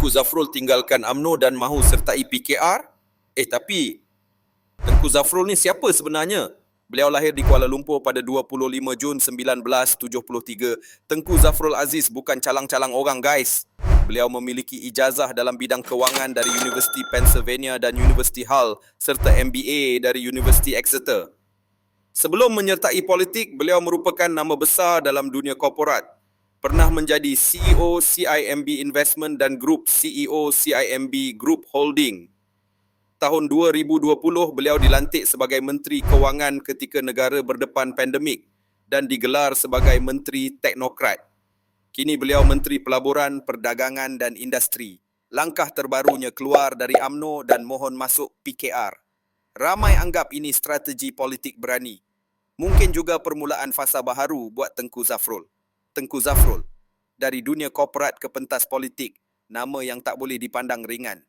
Tengku Zafrul tinggalkan AMNO dan mahu sertai PKR? Eh tapi, Tengku Zafrul ni siapa sebenarnya? Beliau lahir di Kuala Lumpur pada 25 Jun 1973. Tengku Zafrul Aziz bukan calang-calang orang guys. Beliau memiliki ijazah dalam bidang kewangan dari Universiti Pennsylvania dan Universiti Hull serta MBA dari Universiti Exeter. Sebelum menyertai politik, beliau merupakan nama besar dalam dunia korporat. Pernah menjadi CEO CIMB Investment dan Group CEO CIMB Group Holding. Tahun 2020, beliau dilantik sebagai Menteri Kewangan ketika negara berdepan pandemik dan digelar sebagai Menteri Teknokrat. Kini beliau Menteri Pelaburan, Perdagangan dan Industri. Langkah terbarunya keluar dari AMNO dan mohon masuk PKR. Ramai anggap ini strategi politik berani. Mungkin juga permulaan fasa baharu buat Tengku Zafrul. Tengku Zafrul, dari dunia korporat ke pentas politik, nama yang tak boleh dipandang ringan.